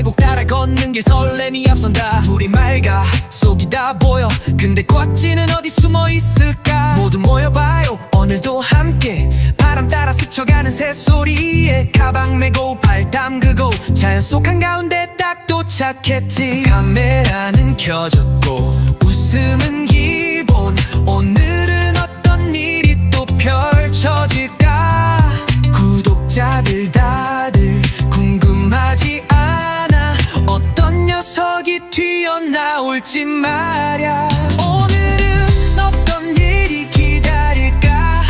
계곡 따라 걷는 길 설렘이 앞선다. 물이 맑아 속이 다 보여. 근데 꽉지는 어디 숨어 있을까? 모두 모여봐요. 오늘도 함께 바람 따라 스쳐가는 새소리에 가방 메고 발 담그고 자연 속 한가운데 딱 도착했지. 카메라는 켜졌고 웃음은 기본. 오늘 말야 오늘은 어떤 일이 기다릴까?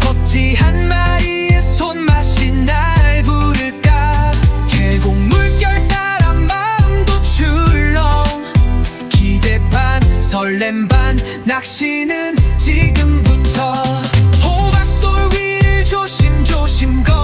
껍질 한 마리의 손맛이 날 부를까? 계곡 물결 따라 마음도 출렁. 기대 반 설렘 반 낚시는 지금부터. 호박돌 위를 조심조심 걸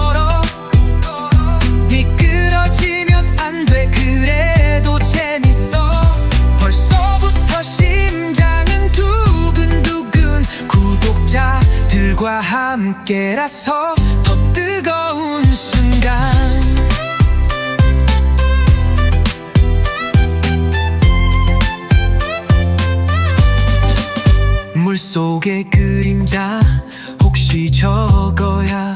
함께라서 더 뜨거운 순간. 물속의 그림자 혹시 저거야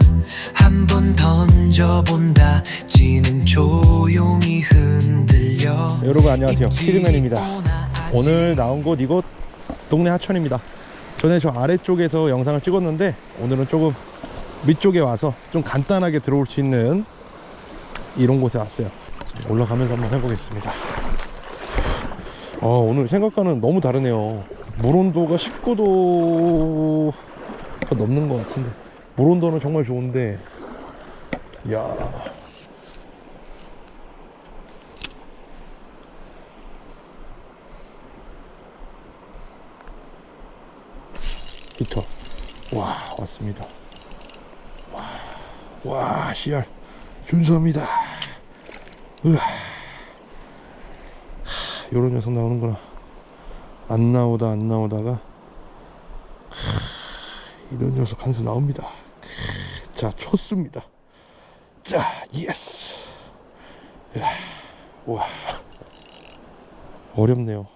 한번 던져본다. 지는 조용히 흔들려. 여러분 안녕하세요. 피드맨입니다. 오늘 나온 곳 이곳 동네 하천입니다 전에 저 아래쪽에서 영상을 찍었는데 오늘은 조금 위쪽에 와서 좀 간단하게 들어올 수 있는 이런 곳에 왔어요. 올라가면서 한번 해보겠습니다. 어, 오늘 생각과는 너무 다르네요. 물 온도가 19도가 넘는 것 같은데. 물 온도는 정말 좋은데. 이야 히터. 와 왔습니다. 와, 와 씨알. 준수합니다. 으아. 하, 요런 녀석 나오는구나. 안 나오다 안 나오다가. 하, 이런 녀석 한수 나옵니다. 자 쳤습니다. 자 예스. 으아, 와. 어렵네요.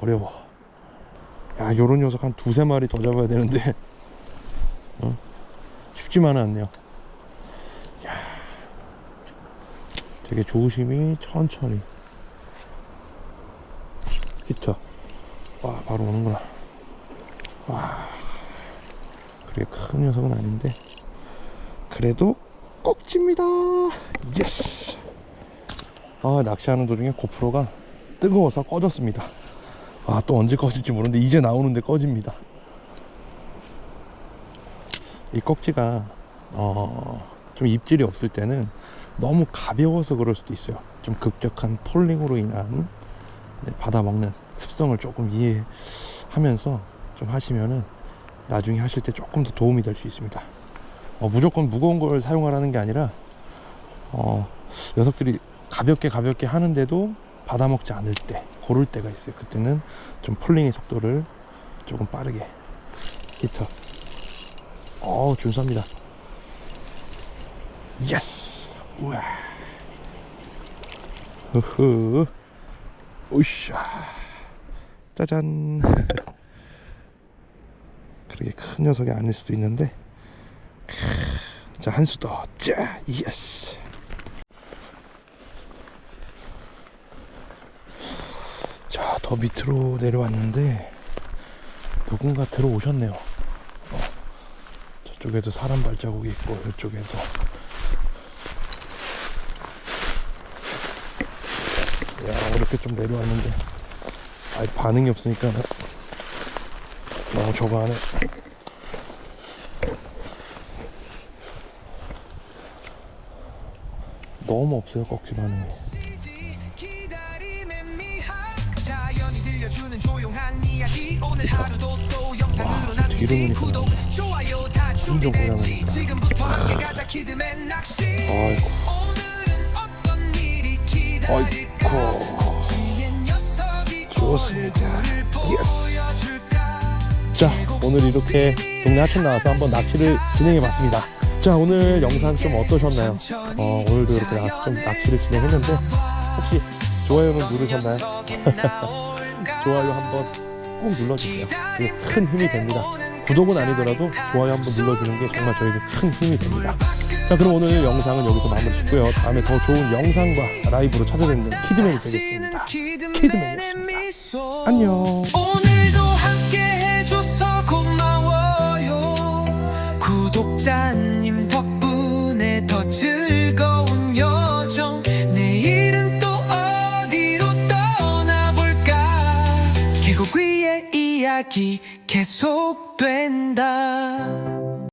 어려워 야, 요런 녀석 한 두세 마리 더 잡아야 되는데, 어? 쉽지만은 않네요. 야 되게 조심히 천천히. 히터. 와, 바로 오는구나. 와. 그게 큰 녀석은 아닌데, 그래도 꼭집니다. 예스. 아, 낚시하는 도중에 고프로가 뜨거워서 꺼졌습니다. 아 또 언제 꺼질지 모르는데 이제 나오는데 꺼집니다. 이 꺽지가 어, 좀 입질이 없을 때는 너무 가벼워서 그럴 수도 있어요. 좀 급격한 폴링으로 인한 네, 받아먹는 습성을 조금 이해하면서 좀 하시면은 나중에 하실 때 조금 더 도움이 될 수 있습니다. 어, 무조건 무거운 걸 사용하라는 게 아니라 어, 녀석들이 가볍게 가볍게 하는데도 받아먹지 않을 때 고를 때가 있어요. 그때는 좀 폴링의 속도를 조금 빠르게 히터. 어우 준수합니다. 예스! 우와! 흐흐. 으쌰 짜잔. 그렇게 큰 녀석이 아닐 수도 있는데. 자 한 수더자 예스 자, 더 밑으로 내려왔는데 누군가 들어오셨네요. 어, 저쪽에도 사람 발자국이 있고 이쪽에도 야, 이렇게 좀 내려왔는데 아예 반응이 없으니까 너무 저거 하네. 너무 없어요, 꺽지 반응이. 들려주는 조용한 이야기 오늘 하루도 또 영상으로 있구나. 구독 좋아요 다 준비됐지. 지금부터 함께 가자 키드맨 낚시 아이고. 오늘은 어떤 일이 기다릴까 아이고. 지혜 녀석이 좋습니다. 예스. 자 오늘 이렇게 동네 하천 나와서 한번 낚시를 진행해 봤습니다 자 오늘 영상 좀 어떠셨나요? 어, 오늘도 이렇게 나와서 좀 낚시를 진행했는데 혹시 좋아요는 누르셨나요? 좋아요 한번 꼭 눌러주세요. 그게 큰 힘이 됩니다. 구독은 아니더라도 좋아요 한번 눌러주는 게 정말 저에게 큰 힘이 됩니다. 자 그럼 오늘 영상은 여기서 마무리 짓고요. 다음에 더 좋은 영상과 라이브로 찾아뵙는 키드맨이 되겠습니다. 키드맨이었습니다. 안녕. 이야기 계속된다